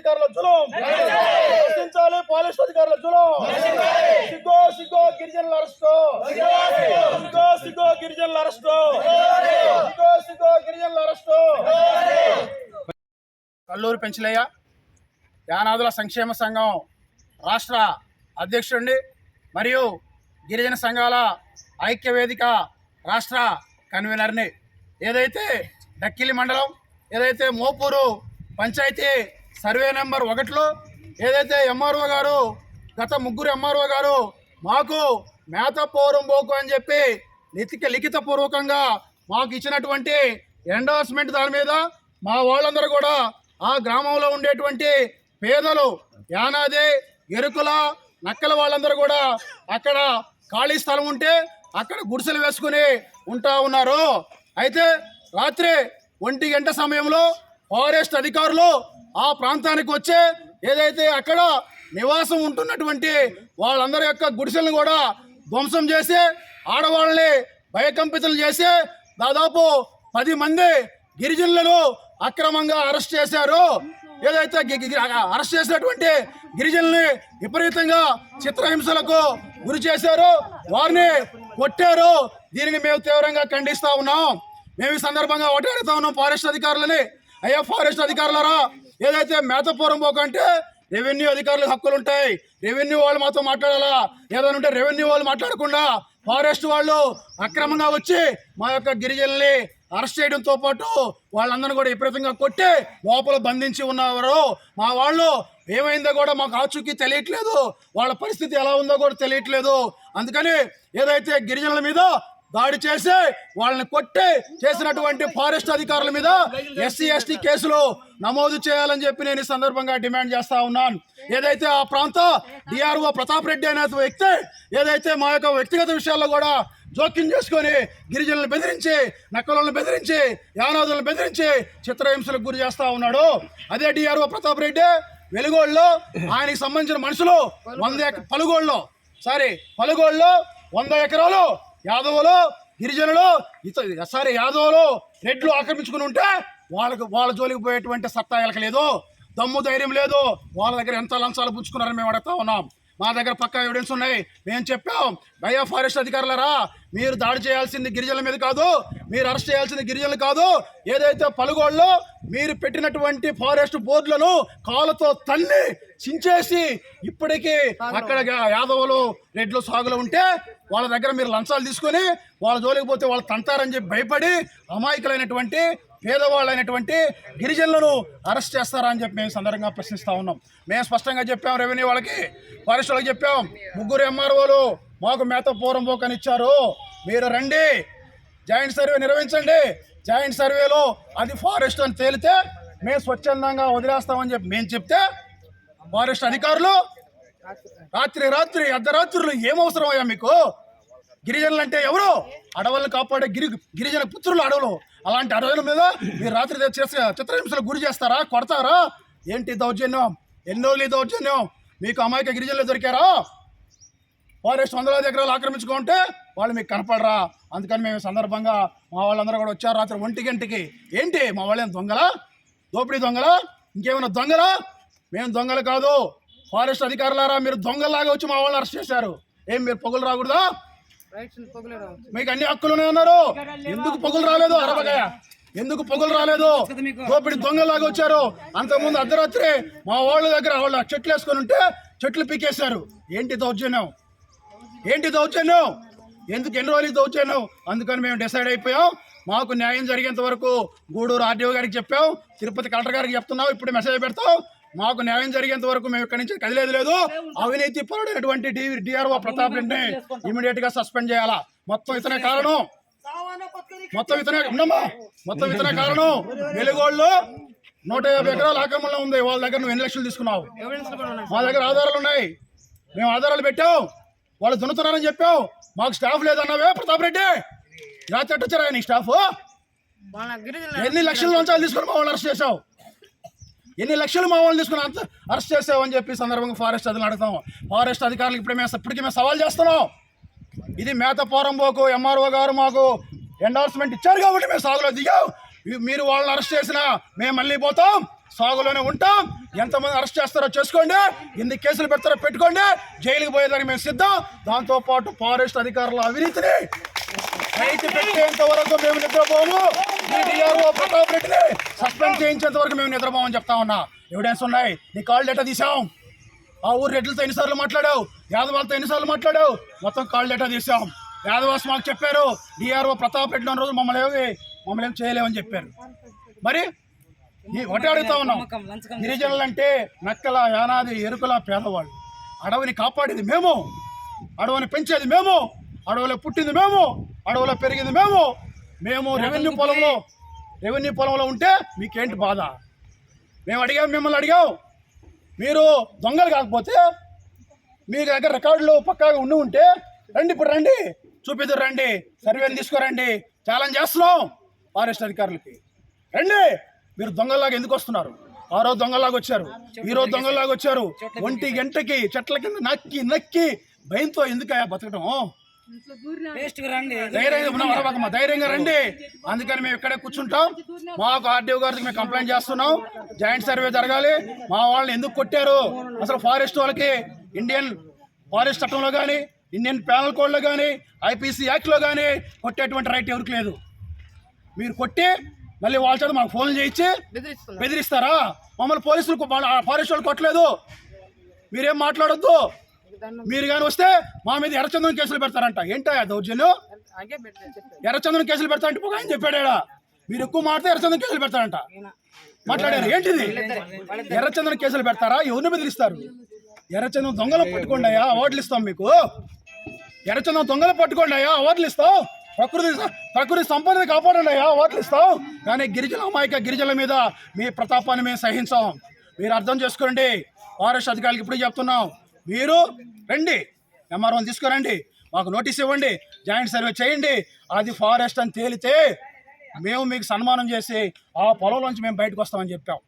అధికారుల జులం. నశించాలి పాలిస్ అధికారుల జులం. సిగ్గో సిగ్గో గిరిజనుల అరెస్టు. సిగ్గో సిగ్గో గిరిజనుల అరెస్టు. సిగ్గో సిగ్గో గిరిజనుల అరెస్టు. కల్లూరు పెంచలయ్య యానాదుల సంక్షేమ సంఘం రాష్ట్ర అధ్యక్షుడిని మరియు గిరిజన సంఘాల ఐక్య వేదిక రాష్ట్ర కన్వీనర్ని. ఏదైతే డక్కిలి మండలం ఏదైతే మోపూరు పంచాయతీ సర్వే నెంబర్ ఒకటిలో ఏదైతే ఎంఆర్ఓ గారు గత ముగ్గురు ఎంఆర్ఓ గారు మాకు మేత పౌరం పోకు అని చెప్పి లిఖిత లిఖితపూర్వకంగా మాకు ఇచ్చినటువంటి ఎండార్స్మెంట్ దాని మీద మా వాళ్ళందరూ కూడా ఆ గ్రామంలో ఉండేటువంటి పేదలు యానాది ఎరుకుల నక్కల వాళ్ళందరూ కూడా అక్కడ ఖాళీ స్థలం ఉంటే అక్కడ గుడిసెలు వేసుకుని ఉంటా ఉన్నారు. అయితే రాత్రి ఒంటి గంట సమయంలో ఫారెస్ట్ అధికారులు ఆ ప్రాంతానికి వచ్చే ఏదైతే అక్కడ నివాసం ఉంటున్నటువంటి వాళ్ళందరి యొక్క గుడిసెలను కూడా ధ్వంసం చేసి ఆడవాళ్ళని భయకంపితులు చేసి దాదాపు పది మంది గిరిజనులను అక్రమంగా అరెస్ట్ చేశారు. ఏదైతే అరెస్ట్ చేసినటువంటి గిరిజనుల్ని విపరీతంగా చిత్రహింసలకు గురి చేశారు. వారిని కొట్టారు. దీనిని మేము తీవ్రంగా ఖండిస్తా ఉన్నాం. మేము ఈ సందర్భంగా ఒకటి అడుగుతా ఉన్నాం ఫారెస్ట్ అధికారులని. అయ్యా ఫారెస్ట్ అధికారులరా ఏదైతే మేతపురం పోకంటే రెవెన్యూ అధికారుల హక్కులు ఉంటాయి రెవెన్యూ వాళ్ళు మాతో మాట్లాడాలా? ఏదైనా ఉంటే రెవెన్యూ వాళ్ళు మాట్లాడకుండా ఫారెస్ట్ వాళ్ళు అక్రమంగా వచ్చి మా యొక్క గిరిజనుల్ని అరెస్ట్ చేయడంతో పాటు వాళ్ళందరినీ కూడా విపరీతంగా కొట్టి లోపల బంధించి ఉన్నవారు. మా వాళ్ళు ఏమైందో కూడా మాకు ఆచూకీ తెలియట్లేదు. వాళ్ళ పరిస్థితి ఎలా ఉందో కూడా తెలియట్లేదు. అందుకని ఏదైతే గిరిజనుల మీద దాడి చేసి వాళ్ళని కొట్టి చేసినటువంటి ఫారెస్ట్ అధికారుల మీద ఎస్సీ ఎస్టీ కేసులు నమోదు చేయాలని చెప్పి నేను ఈ సందర్భంగా డిమాండ్ చేస్తా ఉన్నాను. ఏదైతే ఆ ప్రాంత డిఆర్ఓ ప్రతాప్ రెడ్డి అనే వ్యక్తి ఏదైతే మా యొక్క వ్యక్తిగత విషయాల్లో కూడా జోక్యం చేసుకొని గిరిజనులను బెదిరించి నక్కలను బెదిరించి యానాదులను బెదిరించి చిత్రహింసలకు గురి చేస్తా ఉన్నాడు. అదే డిఆర్ఓ ప్రతాప్ రెడ్డి వెలుగోళ్ళలో ఆయనకి సంబంధించిన మనుషులు వంద పలుగోళ్ళలో సారీ పలుగోళ్ళలో వంద ఎకరాలు యాదవులు గిరిజనులు ఇత సారీ యాదవులు రెడ్లు ఆక్రమించుకుని ఉంటే వాళ్ళకు వాళ్ళ జోలికి పోయేటువంటి సత్తా ఎలకలేదు దమ్ము ధైర్యం లేదు. వాళ్ళ దగ్గర ఎంత లంచాలు పుచ్చుకున్నారని మేము అడుగుతా ఉన్నాం. మా దగ్గర పక్కా ఎవిడెన్స్ ఉన్నాయి. మేము చెప్పాం బయో ఫారెస్ట్ అధికారులరా మీరు దాడి చేయాల్సింది గిరిజనుల మీద కాదు మీరు అరెస్ట్ చేయాల్సింది గిరిజనులు కాదు. ఏదైతే పలుగోళ్ళు మీరు పెట్టినటువంటి ఫారెస్ట్ బోర్డులను కాళ్ళతో తన్ని చించేసి ఇప్పటికీ అక్కడ యాదవులు రెడ్లు సాగులు ఉంటే వాళ్ళ దగ్గర మీరు లంచాలు తీసుకొని వాళ్ళ జోలికి పోతే వాళ్ళు తంతారని చెప్పి భయపడి అమాయకులైనటువంటి పేదవాళ్ళైనటువంటి గిరిజనులను అరెస్ట్ చేస్తారా అని చెప్పి మేము సందర్భంగా ప్రశ్నిస్తూ ఉన్నాం. మేము స్పష్టంగా చెప్పాం రెవెన్యూ వాళ్ళకి ఫారెస్ట్ వాళ్ళకి చెప్పాం. ముగ్గురు ఎంఆర్ఓలు మాకు మేత పూర్వం పోకని ఇచ్చారు మీరు రండి జాయింట్ సర్వే నిర్వహించండి. జాయింట్ సర్వేలో అది ఫారెస్ట్ అని తేలితే మేము స్వచ్ఛందంగా వదిలేస్తామని చెప్పి మేము చెప్తే ఫారెస్ట్ అధికారులు రాత్రి రాత్రి అర్ధరాత్రులు ఏం అయ్యా మీకు? గిరిజనులు అంటే ఎవరు? అడవులను కాపాడే గిరి గిరిజన పుత్రులు అడవులు. అలాంటి అడవుల మీద మీరు రాత్రి చేసే చిత్రహింసలు గురి చేస్తారా? కొడతారా? ఏంటి దౌర్జన్యం? ఎన్నో దౌర్జన్యం? మీకు అమాయక గిరిజనులు దొరికారా? ఫారెస్ట్ వందలాది ఎకరాలు ఆక్రమించుకుంటే వాళ్ళు మీకు కనపడరా? అందుకని మేము సందర్భంగా మా వాళ్ళందరూ కూడా వచ్చారు రాత్రి ఒంటి గంటకి. ఏంటి? మా వాళ్ళేం దొంగలా? దోపిడీ దొంగలా? ఇంకేమైనా దొంగలా? మేము దొంగలు కాదు. ఫారెస్ట్ అధికారులారా మీరు దొంగలాగా వచ్చి మా వాళ్ళని అరెస్ట్ చేశారు. ఏం మీరు పొగలు రాకూడదా? మీకు అన్ని హక్కులు ఉన్నాయన్నారు ఎందుకు పొగులు రాలేదు అరవగాయ ఎందుకు పొగలు రాలేదు? దోపిడి దొంగలాగా వచ్చారు. అంతకుముందు అర్ధరాత్రి మా వాళ్ళ దగ్గర వాళ్ళ చెట్లు వేసుకొని ఉంటే చెట్లు పీకేశారు. ఏంటి దౌర్జన్యం? ఏంటి దౌర్జన్యం? ఎందుకు ఎన్ని రోజులు దౌర్జన్యం? అందుకని మేము డిసైడ్ అయిపోయాం. మాకు న్యాయం జరిగేంత వరకు గూడూరు ఆర్డీఓ గారికి చెప్పాం. తిరుపతి కలెక్టర్ గారికి చెప్తున్నాం. ఇప్పుడు మెసేజ్ పెడతాం. మాకు న్యాయం జరిగేంత వరకు మేము ఇక్కడి నుంచి కదిలేదు లేదు. అవినీతి పరుడైనటువంటి డిఆర్ఓ ప్రతాప్ రెడ్డిని ఇమీడియట్గా సస్పెండ్ చేయాలా? మొత్తం ఇతనే కారణం. మొత్తం ఇతనే ఉండమ్మా మొత్తం ఇతనే కారణం. వెలుగోళ్ళు నూట యాభై ఎకరాల ఆక్రమణలో ఉంది. వాళ్ళ దగ్గర నువ్వు ఎన్ని లక్షలు తీసుకున్నావు? మా దగ్గర ఆధారాలు ఉన్నాయి. మేము ఆధారాలు పెట్టాం. వాళ్ళు దున్నుతున్నారని చెప్పావు మాకు స్టాఫ్ లేదన్నావే ప్రతాప్ రెడ్డి. ఇలా చెట్టొచ్చారా నీ స్టాఫ్? ఎన్ని లక్షల లంచాలు తీసుకొని మా వాళ్ళు అరెస్ట్ చేసావు ఎన్ని లక్షలు మా వాళ్ళు తీసుకుని అంత అరెస్ట్ చేసావు చెప్పి సందర్భంగా ఫారెస్ట్ అధికారులు అడుగుతాం ఫారెస్ట్ అధికారులకు ఇప్పుడు మేము ఇప్పటికీ మేము సవాల్ చేస్తున్నాం. ఇది మేత పోరంబోకు ఎంఆర్ఓ గారు మాకు ఎండార్స్మెంట్ ఇచ్చారు కాబట్టి మేము సాగులో దిగాం. మీరు వాళ్ళని అరెస్ట్ చేసినా మేము మళ్ళీ పోతాం సాగులోనే ఉంటాం. ఎంతమంది అరెస్ట్ చేస్తారో చేసుకోండి. ఎన్ని కేసులు పెడతారో పెట్టుకోండి. జైలుకి పోయేదానికి మేము సిద్ధం. దాంతోపాటు ఫారెస్ట్ అధికారుల అవినీతిని రైతు పెట్టేంత వరకు మేము నిద్రపోము. డిఆర్ఓ ప్రతాప్ రెడ్డిని సస్పెండ్ చేయించేంత వరకు మేము నిద్రపోమని చెప్తా ఉన్నా. ఎవిడెన్స్ ఉన్నాయి. నీ కాల్ డేటా తీసాం ఆ ఊరు రెడ్లతో ఎన్నిసార్లు మాట్లాడావు? యాదవాళ్ళతో ఎన్నిసార్లు మాట్లాడావు? మొత్తం కాల్ డేటా తీసాం యాదవాస్ మాకు చెప్పారు. డిఆర్ఓ ప్రతాప్ రెడ్డి రోజు మమ్మల్ని ఏమి మమ్మల్ని ఏం చేయలేమని చెప్పారు. మరి? ఒకటే అడుగుతా ఉన్నాం. గిరిజనులు అంటే నక్కల యానాది ఎరుకల పేదవాళ్ళు. అడవిని కాపాడేది మేము. అడవిని పెంచేది మేము. అడవిలో పుట్టింది మేము. అడవిలో పెరిగింది మేము. మేము రెవెన్యూ పొలంలో రెవెన్యూ పొలంలో ఉంటే మీకేంటి బాధ? మేము అడిగాం మిమ్మల్ని అడిగాం. మీరు దొంగలు కాకపోతే మీ దగ్గర రికార్డులు పక్కాగా ఉండి ఉంటే రండి ఇప్పుడు రండి. చూపిద్దరు రండి. సర్వేని తీసుకురండి. ఛాలెంజ్ చేస్తున్నాం ఫారెస్ట్ అధికారులకి. రండి. మీరు దొంగల్లాగా ఎందుకు వస్తున్నారు? ఆ రోజు దొంగల్లాగా వచ్చారు. ఈ రోజు దొంగల్లాగా వచ్చారు. ఒంటి గంటకి చెట్ల కింద నక్కి నక్కి భయంతో ఎందుకయ్యా బతకడం ధైర్యంగా ధైర్యంగా రండి. అందుకని మేము ఇక్కడే కూర్చుంటాం. మాకు ఆర్డీఓ గారికి మేము కంప్లైంట్ చేస్తున్నాం. జాయింట్ సర్వే జరగాలి. మా వాళ్ళని ఎందుకు కొట్టారు? అసలు ఫారెస్ట్ వాళ్ళకి ఇండియన్ ఫారెస్ట్ చట్టంలో కానీ ఇండియన్ ప్యానల్ కోడ్లో కానీ ఐపీసీ యాక్ట్లో కానీ కొట్టేటువంటి రైట్ ఎవరికి లేదు. మీరు కొట్టి మళ్ళీ వాళ్ళ చేత మాకు ఫోన్లు చేయించి బెదిరిస్తారా? మమ్మల్ని పోలీసులు ఫారెస్ట్ వాళ్ళు కొట్టలేదు. మీరేం మాట్లాడొద్దు? మీరు కానీ వస్తే మా మీద ఎర్రచందనం కేసులు పెడతారంట. ఏంటా దౌర్జన్యం? ఎర్రచందనం కేసులు పెడతా అంటే ఒక ఆయన చెప్పాడు. మీరు ఎక్కువ మాట్లాడితే ఎర్రచందనం కేసులు పెడతారంట. మాట్లాడారు. ఏంటిది? ఎర్రచందనం కేసులు పెడతారా? ఎవరిని బెదిరిస్తారు? ఎర్రచందనం దొంగలు పట్టుకోండి అయ్యా అవార్డులు ఇస్తాం మీకు. ఎర్రచందనం దొంగలు పట్టుకోండి అయ్యా అవార్డులు ఇస్తాం. ప్రకృతి ప్రకృతి సంపదని కాపాడండి అయ్యా అవార్డులు ఇస్తాం. కానీ గిరిజన అమాయక గిరిజనుల మీద మీ ప్రతాపాన్ని మేము సహించాం. మీరు అర్థం చేసుకోండి. ఫారెస్ట్ అధికారులకు ఇప్పుడు చెప్తున్నాం. మీరు రండి. ఎంఆర్ఓని తీసుకురండి. మాకు నోటీస్ ఇవ్వండి. జాయింట్ సర్వే చేయండి. అది ఫారెస్ట్ అని తేలితే మేము మీకు సన్మానం చేసి ఆ పొలంలోంచి మేము బయటకు వస్తామని చెప్పాం.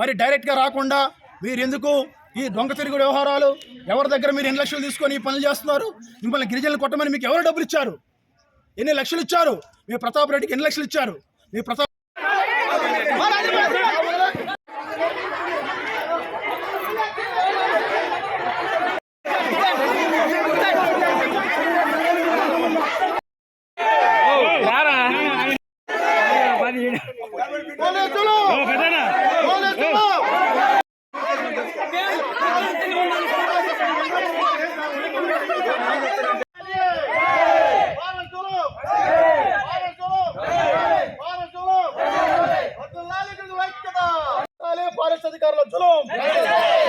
మరి డైరెక్ట్గా రాకుండా మీరు ఎందుకు ఈ దొంగ తిరుగుడు వ్యవహారాలు? ఎవరి దగ్గర మీరు ఎన్ని లక్షలు తీసుకొని ఈ పనులు చేస్తున్నారు? మిమ్మల్ని గిరిజనులు కొట్టమని మీకు ఎవరు డబ్బులు ఇచ్చారు? ఎన్ని లక్షలు ఇచ్చారు? మీ ప్రతాప్ రెడ్డికి ఎన్ని లక్షలు ఇచ్చారు? మీ ప్రతాప్ వద్దులాలి ఫారెస్ట్ అధికారుల జులం.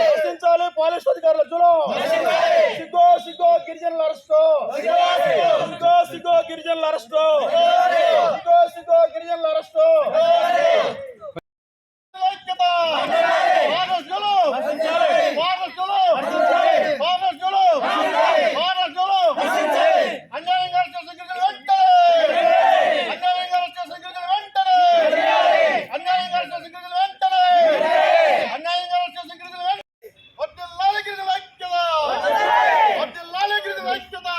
రక్షించాలి ఫారెస్ట్ అధికారుల జులం. సిగ్గో సిగ్గో గిరిజనుల అరెస్టు. సిగ్గో సిగ్గో గిరిజనుల అరెస్టు. సిగ్గో సిగ్గో గిరిజనుల అరెస్టు ఐక్యత! వారసులు! వారసులు! వారసులు! వారసులు! అన్యాయంగా చేసిన గిరిజనులు వెంటనే! అన్యాయంగా చేసిన గిరిజనులు వెంటనే! అన్యాయంగా చేసిన గిరిజనులు వెంటనే! అన్యాయంగా చేసిన గిరిజనులు వెంటనే! వర్ధిల్లాలి గిరిజనుల ఐక్యత! వర్ధిల్లాలి గిరిజనుల ఐక్యత!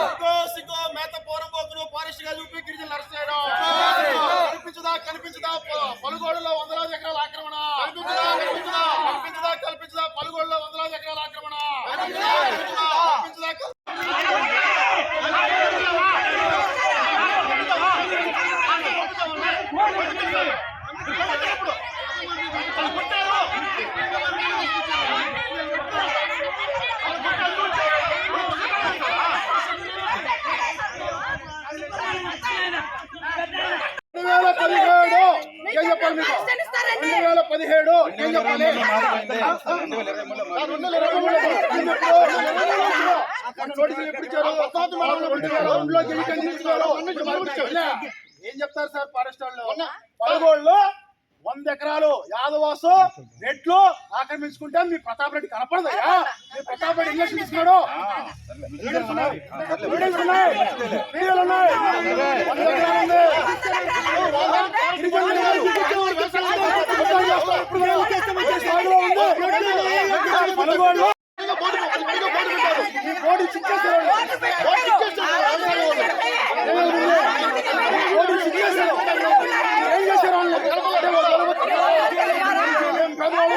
సిగ్గో సిగ్గో మేత పోరంబోకులు ఫారెస్ట్గా చూపి గిరిజనులు అరెస్ట్ చేయడం కల్పించదా కల్పించదా ప- పలుగోడులో వందలాది ఎకరాల ఆక్రమణ కల్పించదా కల్పించదా కల్పించదా కల్పించదా పలుగోడులో వందలాది ఎకరాల ఆక్రమణ కల్పించదా కల్పించదా కల్- రెండు వేల పదిహేడు ఏం చెప్పాలి మీకు రెండు వేల పదిహేడు ఏం చెప్పాలి రెండు వేల ఇరవై మూడులో ఏం చెప్పారు? మొన్న నోటీసులు ఎప్పుడు ఇచ్చారు? రెండులో గెలిచి ఇచ్చారు. లే. ఏం చెప్తారు సార్ ఫారెస్ట్ వాళ్ళు పదగోళ్ళు వంద ఎకరాలు యాదవాసు రెడ్లు ఆక్రమించుకుంటే మీ ప్రతాప్ రెడ్డి కనపడదయ్యా మీ ప్రతాప్ రెడ్డి ఇంజక్షన్ తీసుకున్నాడు ఉన్నాయి. ఉన్నాయి. ఉన్నాయి. వంద ఎకరాలు ఉంది. గిరిజనులు ఉన్నారు. వ్యవసాయం చేస్తారు. ఇప్పుడు కూడా సాగులో ఉంది. కొనుగోళ్ళు. ఈ బోర్డు చిక్కేశారు. బోర్డు చిక్కేశారు. బోర్డు చిక్కేశారు. ఏం చేశారు వాళ్ళు? ఏం పెద్దవాళ్ళు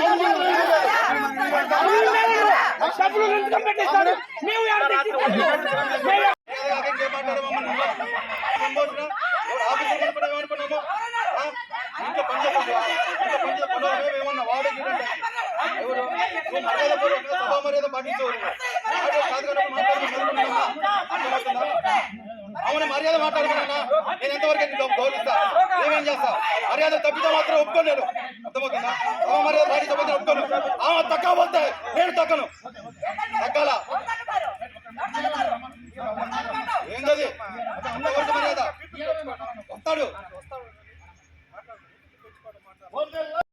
డబ్బులు ఎందుకు పెట్టేస్తారు? మేము ఎవరు? తెచ్చి- అవును మర్యాద మాట్లాడమన్నా నేను ఎంతవరకు గౌరవిస్తా? ఏమేం చేస్తా? మర్యాద తప్పితే మాత్రం ఒప్పుకోలేను. అర్థమవుతుందా? ఆమె మర్యాద పాటించే మాత్రం ఒప్పుకోను. ఆమె తక్కబోతే నేను తక్కను. తక్కాల ఏంటది అంతవరకు మర్యాద? వస్తాడు.